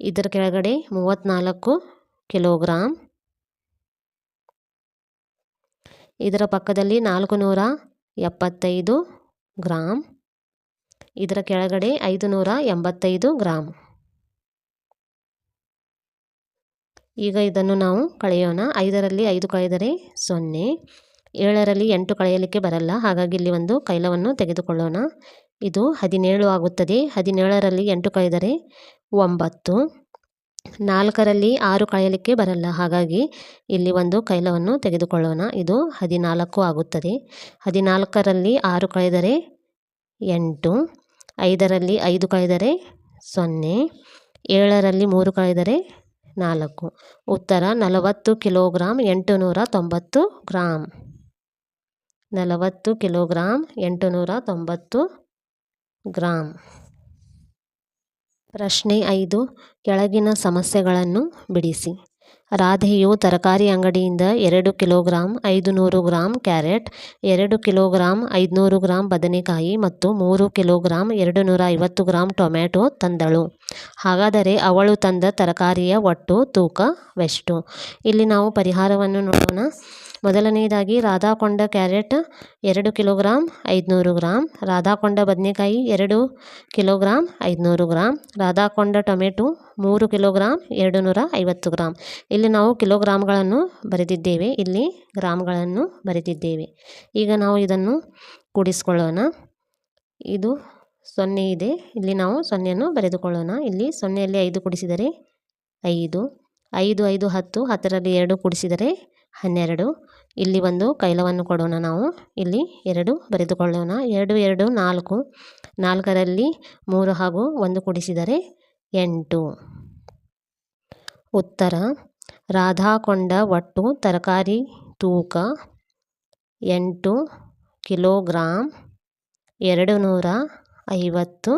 ಇದರ ಕೆಳಗಡೆ ಮೂವತ್ತ್ನಾಲ್ಕು ಕಿಲೋಗ್ರಾಂ. ಇದರ ಪಕ್ಕದಲ್ಲಿ ನಾಲ್ಕು ನೂರ ಎಪ್ಪತ್ತೈದು ಗ್ರಾಂ. ಇದರ ಕೆಳಗಡೆ ಐದು ನೂರ ಎಂಬತ್ತೈದು ಗ್ರಾಂ. ಈಗ ಇದನ್ನು ನಾವು ಕಳೆಯೋಣ. ಐದರಲ್ಲಿ ಐದು ಕಳೆದರೆ ಸೊನ್ನೆ. ಏಳರಲ್ಲಿ ಎಂಟು ಕಳೆಯಲಿಕ್ಕೆ ಬರಲ್ಲ. ಹಾಗಾಗಿ ಇಲ್ಲಿ ಒಂದು ಕೈಲವನ್ನು ತೆಗೆದುಕೊಳ್ಳೋಣ. ಇದು ಹದಿನೇಳು ಆಗುತ್ತದೆ. ಹದಿನೇಳರಲ್ಲಿ ಎಂಟು ಕಳೆದರೆ ಒಂಬತ್ತು. ನಾಲ್ಕರಲ್ಲಿ ಆರು ಕಳೆಯಲಿಕ್ಕೆ ಬರಲ್ಲ. ಹಾಗಾಗಿ ಇಲ್ಲಿ ಒಂದು ಕೈಲವನ್ನು ತೆಗೆದುಕೊಳ್ಳೋಣ. ಇದು ಹದಿನಾಲ್ಕು ಆಗುತ್ತದೆ. ಹದಿನಾಲ್ಕರಲ್ಲಿ ಆರು ಕಳೆದರೆ ಎಂಟು. ಐದರಲ್ಲಿ ಐದು ಕಳೆದರೆ ಸೊನ್ನೆ. ಏಳರಲ್ಲಿ ಮೂರು ಕಳೆದರೆ ನಾಲ್ಕು. ಉತ್ತರ, ನಲವತ್ತು ಕಿಲೋಗ್ರಾಂ ಎಂಟುನೂರ ತೊಂಬತ್ತು ಗ್ರಾಂ. ನಲವತ್ತು ಕಿಲೋಗ್ರಾಂ ಎಂಟುನೂರ ತೊಂಬತ್ತು ಗ್ರಾಂ. ಪ್ರಶ್ನೆ ಐದು, ಕೆಳಗಿನ ಸಮಸ್ಯೆಗಳನ್ನು ಬಿಡಿಸಿ. ರಾಧೆಯು ತರಕಾರಿ ಅಂಗಡಿಯಿಂದ ಎರಡು ಕಿಲೋಗ್ರಾಂ ಐದು ನೂರು ಗ್ರಾಂ ಕ್ಯಾರೆಟ್, ಎರಡು ಕಿಲೋಗ್ರಾಂ ಐದುನೂರು ಗ್ರಾಂ ಬದನೆಕಾಯಿ ಮತ್ತು ಮೂರು ಕಿಲೋಗ್ರಾಂ ಎರಡು ನೂರ ಐವತ್ತು ಗ್ರಾಂ ಟೊಮ್ಯಾಟೊ ತಂದಳು. ಹಾಗಾದರೆ ಅವಳು ತಂದ ತರಕಾರಿಯ ಒಟ್ಟು ತೂಕ ತೂಕವೆಷ್ಟು ಇಲ್ಲಿ ನಾವು ಪರಿಹಾರವನ್ನು ನೋಡೋಣ. ಮೊದಲನೆಯದಾಗಿ ರಾಧಾಕೊಂಡ ಕ್ಯಾರೆಟ್ ಎರಡು ಕಿಲೋಗ್ರಾಮ್ ಐದುನೂರು ಗ್ರಾಮ್ ರಾಧಾಕೊಂಡ ಬದನೆಕಾಯಿ ಎರಡು ಕಿಲೋಗ್ರಾಮ್ ಐದುನೂರು ಗ್ರಾಮ್ ರಾಧಾಕೊಂಡ ಟೊಮೆಟೊ ಮೂರು ಕಿಲೋಗ್ರಾಮ್ ಎರಡು ನೂರ ಐವತ್ತು ಗ್ರಾಮ್ ಇಲ್ಲಿ ನಾವು ಕಿಲೋಗ್ರಾಮ್ಗಳನ್ನು ಬರೆದಿದ್ದೇವೆ. ಇಲ್ಲಿ ಗ್ರಾಮ್ಗಳನ್ನು ಬರೆದಿದ್ದೇವೆ. ಈಗ ನಾವು ಇದನ್ನು ಕೂಡಿಸ್ಕೊಳ್ಳೋಣ. ಇದು ಸೊನ್ನೆ ಇದೆ. ಇಲ್ಲಿ ನಾವು ಸೊನ್ನೆಯನ್ನು ಬರೆದುಕೊಳ್ಳೋಣ. ಇಲ್ಲಿ ಸೊನ್ನೆಯಲ್ಲಿ ಐದು ಕೂಡಿಸಿದರೆ ಐದು. ಐದು ಐದು, ಹತ್ತು, ಹತ್ತರಲ್ಲಿ ಎರಡು ಕೂಡಿಸಿದರೆ ಹನ್ನೆರಡು. ಇಲ್ಲಿ ಒಂದು ಕೈಲವನ್ನು ಕೊಡೋಣ ನಾವು. ಇಲ್ಲಿ ಎರಡು ಬರೆದುಕೊಳ್ಳೋಣ. ಎರಡು ಎರಡು, ನಾಲ್ಕು. ನಾಲ್ಕರಲ್ಲಿ ಮೂರು ಹಾಗೂ ಒಂದು ಕೂಡಿಸಿದರೆ ಎಂಟು. ಉತ್ತರ. ರಾಧಾಕೊಂಡ ಒಟ್ಟು ತರಕಾರಿ ತೂಕ ಎಂಟು ಕಿಲೋಗ್ರಾಮ್ ಎರಡು ನೂರ ಐವತ್ತು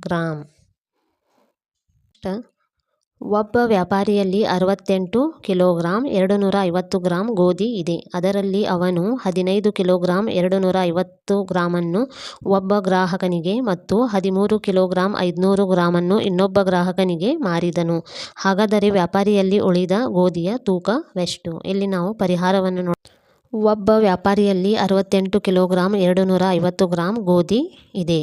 ಗ್ರಾಮ್ ಒಬ್ಬ ವ್ಯಾಪಾರಿಯಲ್ಲಿ ಅರವತ್ತೆಂಟು ಕಿಲೋಗ್ರಾಂ ಎರಡು ನೂರ ಐವತ್ತು ಗ್ರಾಂ ಗೋಧಿ ಇದೆ. ಅದರಲ್ಲಿ ಅವನು ಹದಿನೈದು ಕಿಲೋಗ್ರಾಂ ಎರಡು ನೂರ ಐವತ್ತು ಗ್ರಾಮನ್ನು ಒಬ್ಬ ಗ್ರಾಹಕನಿಗೆ ಮತ್ತು ಹದಿಮೂರು ಕಿಲೋಗ್ರಾಂ, ಐದುನೂರು ಗ್ರಾಮನ್ನು ಇನ್ನೊಬ್ಬ ಗ್ರಾಹಕನಿಗೆ ಮಾರಿದನು. ಹಾಗಾದರೆ ವ್ಯಾಪಾರಿಯಲ್ಲಿ ಉಳಿದ ಗೋಧಿಯ ತೂಕವೆಷ್ಟು ಇಲ್ಲಿ ನಾವು ಪರಿಹಾರವನ್ನು ನೋಡಿ ಒಬ್ಬ ವ್ಯಾಪಾರಿಯಲ್ಲಿ ಅರವತ್ತೆಂಟು ಕಿಲೋಗ್ರಾಂ ಎರಡು ನೂರ ಐವತ್ತು ಗ್ರಾಂ ಗೋಧಿ ಇದೆ.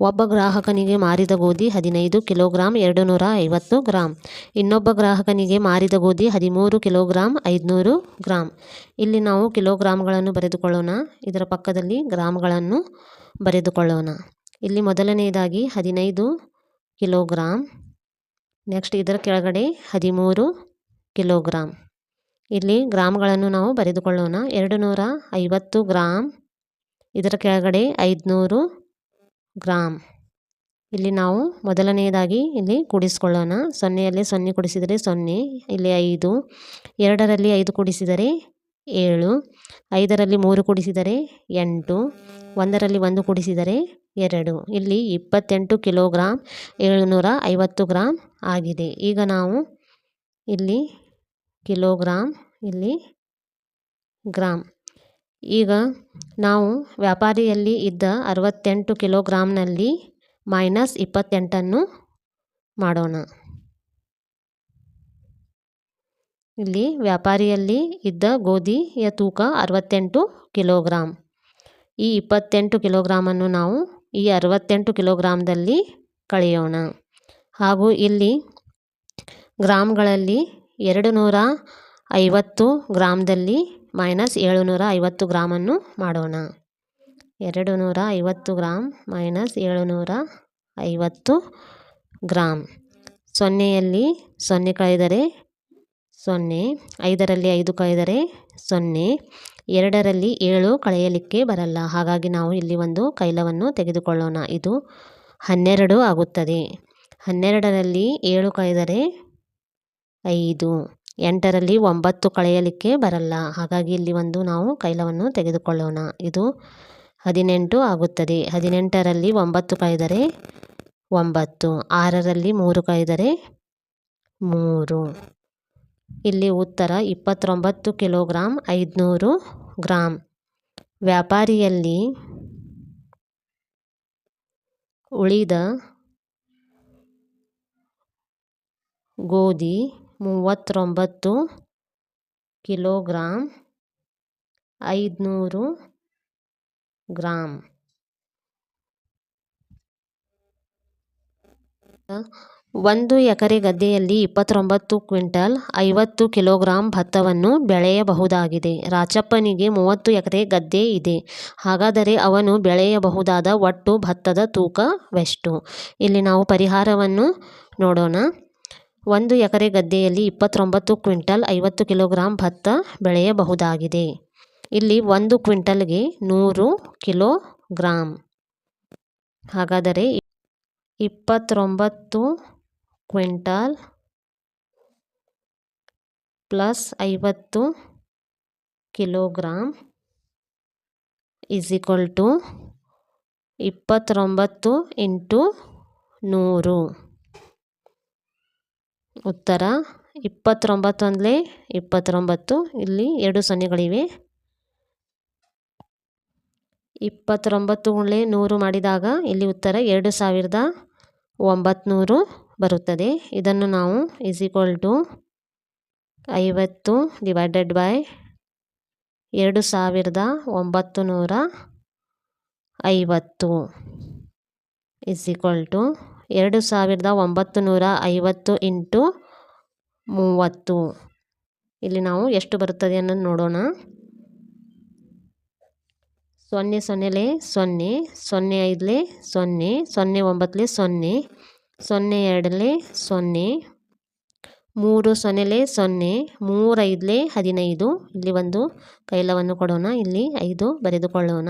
ಒಬ್ಬ ಗ್ರಾಹಕನಿಗೆ ಮಾರಿದ ಗೋಧಿ ಹದಿನೈದು ಕಿಲೋಗ್ರಾಂ ಎರಡು ನೂರ ಐವತ್ತು ಗ್ರಾಂ. ಇನ್ನೊಬ್ಬ ಗ್ರಾಹಕನಿಗೆ ಮಾರಿದ ಗೋಧಿ ಹದಿಮೂರು ಕಿಲೋಗ್ರಾಂ ಐದುನೂರು ಗ್ರಾಂ. ಇಲ್ಲಿ ನಾವು ಕಿಲೋಗ್ರಾಮ್ಗಳನ್ನು ಬರೆದುಕೊಳ್ಳೋಣ. ಇದರ ಪಕ್ಕದಲ್ಲಿ ಗ್ರಾಮ್ಗಳನ್ನು ಬರೆದುಕೊಳ್ಳೋಣ. ಇಲ್ಲಿ ಮೊದಲನೆಯದಾಗಿ ಹದಿನೈದು ಕಿಲೋಗ್ರಾಂ, ನೆಕ್ಸ್ಟ್ ಇದರ ಕೆಳಗಡೆ ಹದಿಮೂರು ಕಿಲೋಗ್ರಾಂ. ಇಲ್ಲಿ ಗ್ರಾಮ್ಗಳನ್ನು ನಾವು ಬರೆದುಕೊಳ್ಳೋಣ. ಎರಡು ನೂರ ಐವತ್ತು ಗ್ರಾಮ್ ಇದರ ಕೆಳಗಡೆ ಐದುನೂರು ಗ್ರಾಮ್ ಇಲ್ಲಿ ನಾವು ಮೊದಲನೆಯದಾಗಿ ಇಲ್ಲಿ ಕೂಡಿಸ್ಕೊಳ್ಳೋಣ. ಸೊನ್ನೆಯಲ್ಲಿ ಸೊನ್ನೆ ಕೂಡಿಸಿದರೆ ಸೊನ್ನೆ, ಇಲ್ಲಿ ಐದು. ಎರಡರಲ್ಲಿ ಐದು ಕೂಡಿಸಿದರೆ ಏಳು. ಐದರಲ್ಲಿ ಮೂರು ಕೂಡಿಸಿದರೆ ಎಂಟು. ಒಂದರಲ್ಲಿ ಒಂದು ಕೂಡಿಸಿದರೆ ಎರಡು. ಇಲ್ಲಿ ಇಪ್ಪತ್ತೆಂಟು ಕಿಲೋಗ್ರಾಮ್ ಏಳುನೂರ ಐವತ್ತು ಗ್ರಾಮ್ ಆಗಿದೆ. ಈಗ ನಾವು ಇಲ್ಲಿ ಕಿಲೋಗ್ರಾಮ್ ಇಲ್ಲಿ ಗ್ರಾಮ್ ಈಗ ನಾವು ವ್ಯಾಪಾರಿಯಲ್ಲಿ ಇದ್ದ ಅರವತ್ತೆಂಟು ಕಿಲೋಗ್ರಾಮ್ನಲ್ಲಿ ಮೈನಸ್ ಇಪ್ಪತ್ತೆಂಟನ್ನು ಮಾಡೋಣ. ಇಲ್ಲಿ ವ್ಯಾಪಾರಿಯಲ್ಲಿ ಇದ್ದ ಗೋಧಿಯ ತೂಕ ಅರವತ್ತೆಂಟು ಕಿಲೋಗ್ರಾಮ್ ಈ ಇಪ್ಪತ್ತೆಂಟು ಕಿಲೋಗ್ರಾಮನ್ನು ನಾವು ಈ ಅರವತ್ತೆಂಟು ಕಿಲೋಗ್ರಾಮ್ದಲ್ಲಿ ಕಳೆಯೋಣ. ಹಾಗೂ ಇಲ್ಲಿ ಗ್ರಾಮ್ಗಳಲ್ಲಿ ಎರಡು ನೂರ ಐವತ್ತು ಗ್ರಾಮ್ದಲ್ಲಿ ಮೈನಸ್ ಏಳುನೂರ ಐವತ್ತು ಗ್ರಾಮನ್ನು ಮಾಡೋಣ. ಎರಡು ನೂರ ಐವತ್ತು ಗ್ರಾಮ್ ಮೈನಸ್ ಏಳುನೂರ ಐವತ್ತು ಗ್ರಾಮ್. ಸೊನ್ನೆಯಲ್ಲಿ ಸೊನ್ನೆ ಕಳೆದರೆ ಸೊನ್ನೆ, ಐದರಲ್ಲಿ ಐದು ಕಳೆದರೆ ಸೊನ್ನೆ, ಎರಡರಲ್ಲಿ ಏಳು ಕಳೆಯಲಿಕ್ಕೆ ಬರಲ್ಲ. ಹಾಗಾಗಿ ನಾವು ಇಲ್ಲಿ ಒಂದು ಕೈಲವನ್ನು ತೆಗೆದುಕೊಳ್ಳೋಣ. ಇದು ಹನ್ನೆರಡು ಆಗುತ್ತದೆ. ಹನ್ನೆರಡರಲ್ಲಿ ಏಳು ಕಳೆದರೆ ಐದು. ಎಂಟರಲ್ಲಿ ಒಂಬತ್ತು ಕಳೆಯಲಿಕ್ಕೆ ಬರಲ್ಲ. ಹಾಗಾಗಿ ಇಲ್ಲಿ ಒಂದು ನಾವು ಕೈಲವನ್ನು ತೆಗೆದುಕೊಳ್ಳೋಣ. ಇದು ಹದಿನೆಂಟು ಆಗುತ್ತದೆ. ಹದಿನೆಂಟರಲ್ಲಿ ಒಂಬತ್ತು ಕಳೆದರೆ ಒಂಬತ್ತು. ಆರರಲ್ಲಿ ಮೂರು ಕಳೆದರೆ ಮೂರು. ಇಲ್ಲಿ ಉತ್ತರ ಇಪ್ಪತ್ತೊಂಬತ್ತು ಕಿಲೋಗ್ರಾಮ್ ಐದುನೂರು ಗ್ರಾಮ್ ವ್ಯಾಪಾರಿಯಲ್ಲಿ ಉಳಿದ ಗೋಧಿ ಮೂವತ್ತೊಂಬತ್ತು ಕಿಲೋಗ್ರಾಮ್ ಐದುನೂರು ಗ್ರಾಮ್ ಒಂದು ಎಕರೆ ಗದ್ದೆಯಲ್ಲಿ ಇಪ್ಪತ್ತೊಂಬತ್ತು ಕ್ವಿಂಟಲ್ ಐವತ್ತು ಕಿಲೋಗ್ರಾಂ ಭತ್ತವನ್ನು ಬೆಳೆಯಬಹುದಾಗಿದೆ. ರಾಚಪ್ಪನಿಗೆ ಮೂವತ್ತು ಎಕರೆ ಗದ್ದೆ ಇದೆ. ಹಾಗಾದರೆ ಅವನು ಬೆಳೆಯಬಹುದಾದ ಒಟ್ಟು ಭತ್ತದ ತೂಕವೆಷ್ಟು? ಇಲ್ಲಿ ನಾವು ಪರಿಹಾರವನ್ನು ನೋಡೋಣ. ಒಂದು ಎಕರೆ ಗದ್ದೆಯಲ್ಲಿ ಇಪ್ಪತ್ತೊಂಬತ್ತು ಕ್ವಿಂಟಲ್ ಐವತ್ತು ಕಿಲೋಗ್ರಾಂ ಭತ್ತ ಬೆಳೆಯಬಹುದಾಗಿದೆ. ಇಲ್ಲಿ ಒಂದು ಕ್ವಿಂಟಲ್ಗೆ ನೂರು ಕಿಲೋ ಗ್ರಾಂ ಹಾಗಾದರೆ ಇಪ್ಪತ್ತೊಂಬತ್ತು ಕ್ವಿಂಟಲ್ ಪ್ಲಸ್ ಐವತ್ತು ಕಿಲೋಗ್ರಾಮ್ ಈಸ್ ಈಕ್ವಲ್ ಟು ಇಪ್ಪತ್ತೊಂಬತ್ತು ಇಂಟು ನೂರು. ಉತ್ತರ ಇಪ್ಪತ್ತೊಂಬತ್ತು ಅಂದರೆ ಇಪ್ಪತ್ತೊಂಬತ್ತು, ಇಲ್ಲಿ ಎರಡು ಸೊನ್ನೆಗಳಿವೆ. ಇಪ್ಪತ್ತೊಂಬತ್ತು ಉಳ್ಳೆ ನೂರು ಮಾಡಿದಾಗ ಇಲ್ಲಿ ಉತ್ತರ ಎರಡು ಸಾವಿರದ ಒಂಬತ್ನೂರು ಬರುತ್ತದೆ. ಇದನ್ನು ನಾವು ಈಸ್ ಈಕ್ವಲ್ ಟು ಐವತ್ತು ಡಿವೈಡೆಡ್ ಬೈ ಎರಡು ಸಾವಿರದ ಒಂಬತ್ತು ನೂರ ಐವತ್ತು ಇಸ್ ಈಕ್ವಲ್ ಟು ಎರಡು ಸಾವಿರದ ಒಂಬತ್ತು ನೂರ ಐವತ್ತು ಇಂಟು ಮೂವತ್ತು. ಇಲ್ಲಿ ನಾವು ಎಷ್ಟು ಬರುತ್ತದೆ ಅನ್ನೋದು ನೋಡೋಣ. ಸೊನ್ನೆ ಸೊನ್ನೆಲೆ ಸೊನ್ನೆ ಸೊನ್ನೆ ಐದಲೆ ಸೊನ್ನೆ ಸೊನ್ನೆ ಒಂಬತ್ತಲೇ ಸೊನ್ನೆ ಸೊನ್ನೆ ಎರಡಲೆ ಸೊನ್ನೆ, ಮೂರು ಸೊನ್ನೆಲೆ ಸೊನ್ನೆ ಮೂರೈದಲೇ ಹದಿನೈದು. ಇಲ್ಲಿ ಒಂದು ಕೈಲವನ್ನು ಕೊಡೋಣ, ಇಲ್ಲಿ ಐದು ಬರೆದುಕೊಳ್ಳೋಣ.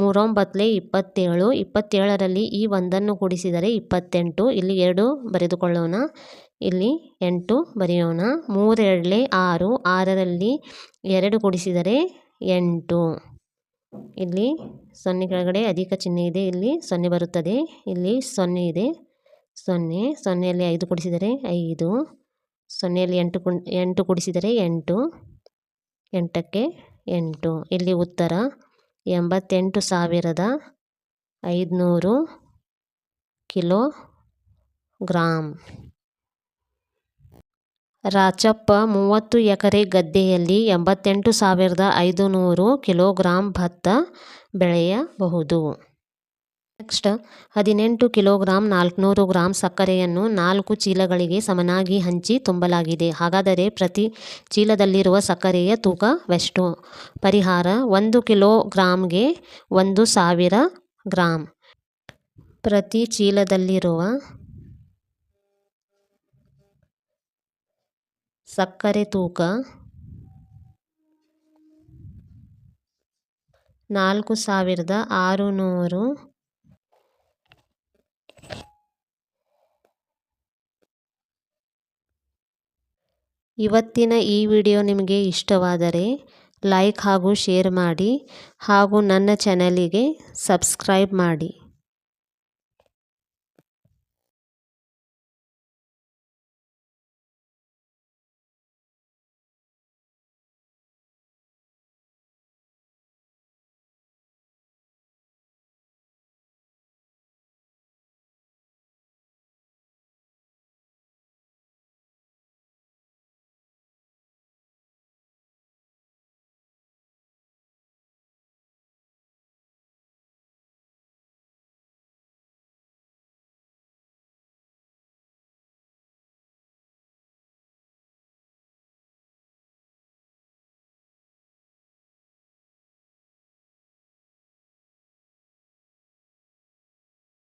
ಮೂರೊಂಬತ್ತಲೇ ಇಪ್ಪತ್ತೇಳು, ಇಪ್ಪತ್ತೇಳರಲ್ಲಿ ಈ ಒಂದನ್ನು ಕೂಡಿಸಿದರೆ ಇಪ್ಪತ್ತೆಂಟು. ಇಲ್ಲಿ ಎರಡು ಬರೆದುಕೊಳ್ಳೋಣ. ಇಲ್ಲಿ ಎಂಟು ಬರೆಯೋಣ. ಮೂರೆರಡಲೇ ಆರು, ಆರರಲ್ಲಿ ಎರಡು ಕೊಡಿಸಿದರೆ ಎಂಟು. ಇಲ್ಲಿ ಸೊನ್ನೆ ಕೆಳಗಡೆ ಅಧಿಕ ಚಿಹ್ನೆ ಇದೆ, ಇಲ್ಲಿ ಸೊನ್ನೆ ಬರುತ್ತದೆ. ಇಲ್ಲಿ ಸೊನ್ನೆ ಇದೆ, ಸೊನ್ನೆ. ಸೊನ್ನೆಯಲ್ಲಿ ಐದು ಕೊಡಿಸಿದರೆ ಐದು. ಸೊನ್ನೆಯಲ್ಲಿ ಎಂಟು ಕು ಎಂಟು ಕೊಡಿಸಿದರೆ ಎಂಟು. ಎಂಟಕ್ಕೆ ಎಂಟು. ಇಲ್ಲಿ ಉತ್ತರ, ಎಂಬತ್ತೆಂಟು ಸಾವಿರದ ಐದುನೂರು ಕಿಲೋ ಗ್ರಾಮ್ ರಾಚಪ್ಪ ಮೂವತ್ತು ಎಕರೆ ಗದ್ದೆಯಲ್ಲಿ ಎಂಬತ್ತೆಂಟು ಸಾವಿರದ ಐದುನೂರು ಕಿಲೋಗ್ರಾಂ ಭತ್ತ ಬೆಳೆಯಬಹುದು. ನೆಕ್ಸ್ಟ್, ಹದಿನೆಂಟು ಕಿಲೋಗ್ರಾಂ ನಾಲ್ಕುನೂರು ಗ್ರಾಂ ಸಕ್ಕರೆಯನ್ನು ನಾಲ್ಕು ಚೀಲಗಳಿಗೆ ಸಮನಾಗಿ ಹಂಚಿ ತುಂಬಲಾಗಿದೆ. ಹಾಗಾದರೆ ಪ್ರತಿ ಚೀಲದಲ್ಲಿರುವ ಸಕ್ಕರೆಯ ತೂಕವೆಷ್ಟು ಪರಿಹಾರ, ಒಂದು ಕಿಲೋಗ್ರಾಂಗೆ ಒಂದು ಸಾವಿರ ಗ್ರಾಂ. ಪ್ರತಿ ಚೀಲದಲ್ಲಿರುವ ಸಕ್ಕರೆ ತೂಕ ನಾಲ್ಕು ಸಾವಿರದ ಆರುನೂರು ಇವತ್ತಿನ ಈ ವಿಡಿಯೋ ನಿಮಗೆ ಇಷ್ಟವಾದರೆ ಲೈಕ್ ಹಾಗೂ ಶೇರ್ ಮಾಡಿ ಹಾಗೂ ನನ್ನ ಚಾನಲಿಗೆ ಸಬ್ಸ್ಕ್ರೈಬ್ ಮಾಡಿ.